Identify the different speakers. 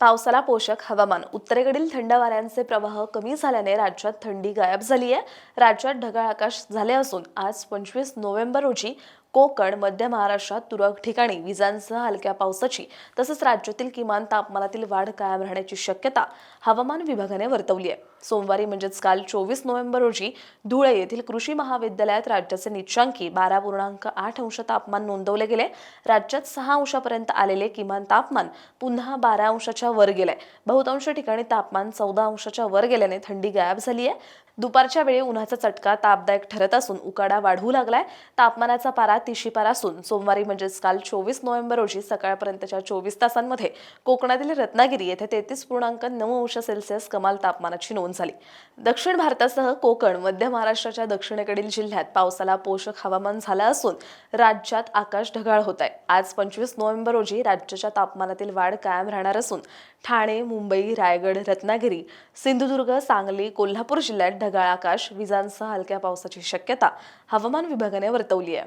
Speaker 1: पावसाला पोषक हवामान. उत्तरेकडील थंड वाऱ्यांचे प्रवाह कमी झाल्याने राज्यात थंडी गायब झाली आहे राज्यात ढगाळ आकाश झाले असून आज पंचवीस नोव्हेंबर रोजी कोकण मध्य महाराष्ट्रात तुरळक ठिकाणी विजांसह हलक्या पावसाची तसंच राज्यातील किमान तापमानातील वाढ कायम राहण्याची शक्यता हवामान विभागाने वर्तवली आहे सोमवारी म्हणजेच काल चोवीस नोव्हेंबर रोजी धुळे येथील कृषी महाविद्यालयात राज्याचे निचांकी बारा पूर्णांक आठ अंश तापमान नोंदवले गेले. राज्यात सहा अंशापर्यंत आलेले किमान तापमान पुन्हा बारा अंशाच्या वर गेलाय. बहुतांश ठिकाणी तापमान चौदा अंशाच्या वर गेल्याने थंडी गायब झाली आहे दुपारच्या वेळी उन्हाचा चटका तापदायक ठरत असून उकाडा वाढू लागलाय. तापमानाचा पारा तिशी पार असून सोमवारी म्हणजेच काल चोवीस नोव्हेंबर रोजी सकाळपर्यंतच्या चोवीस तासांमध्ये कोकणातील रत्नागिरी येथे तेहतीस पूर्णांक नऊ अंश सेल्सिअस कमाल तापमानाची नोंद झाली. दक्षिण भारतासह कोकण मध्य महाराष्ट्राच्या दक्षिणेकडील जिल्ह्यात पावसाला पोषक हवामान झालं असून राज्यात आकाश ढगाळ होत आहे आज पंचवीस नोव्हेंबर रोजी राज्याच्या तापमानातील वाढ कायम राहणार असून ठाणे मुंबई रायगड रत्नागिरी सिंधुदुर्ग सांगली कोल्हापूर जिल्ह्यात ढगाळ आकाश विजांसह हलक्या पावसाची शक्यता हवामान विभागाने वर्तवली आहे.